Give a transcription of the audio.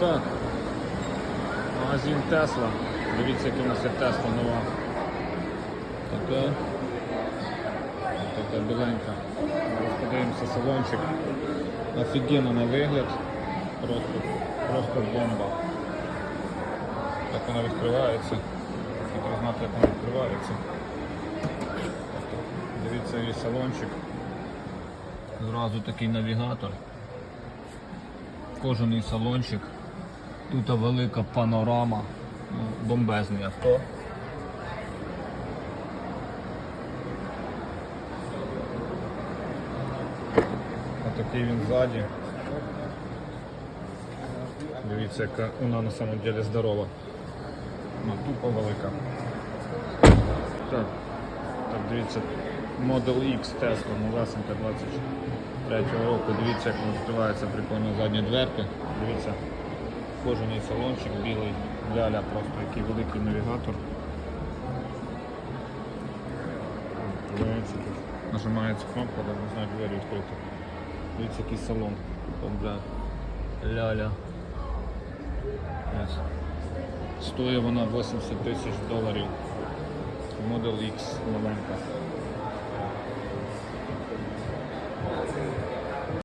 Так. Магазин Тесла. Дивіться, яка у нас є Тесла нова. Така. Така біленька. Зараз подивимося салончик. Офігенно на вигляд. Просто, просто бомба. Так вона відкривається. Треба знати, як вона відкривається. Дивіться її салончик. Зразу такий навігатор. Кожаний салончик. Тут велика панорама. Ну, бомбезний авто. Отакий він ззаді. Дивіться, яка вона на самом деле здорова. Вона тупо велика. Так, так дивіться, Model X Tesla, новесенька 23 року. Дивіться, як він відкривається прикольно задні дверки. Дивіться, кожаний салончик білий, ляля, просто який великий навігатор. Нажимається кнопка, але не знаю, двері відкрити. Дивіться, який салон. Ляля. Ось. Стоїть вона 80 тисяч доларів. Model X новенька.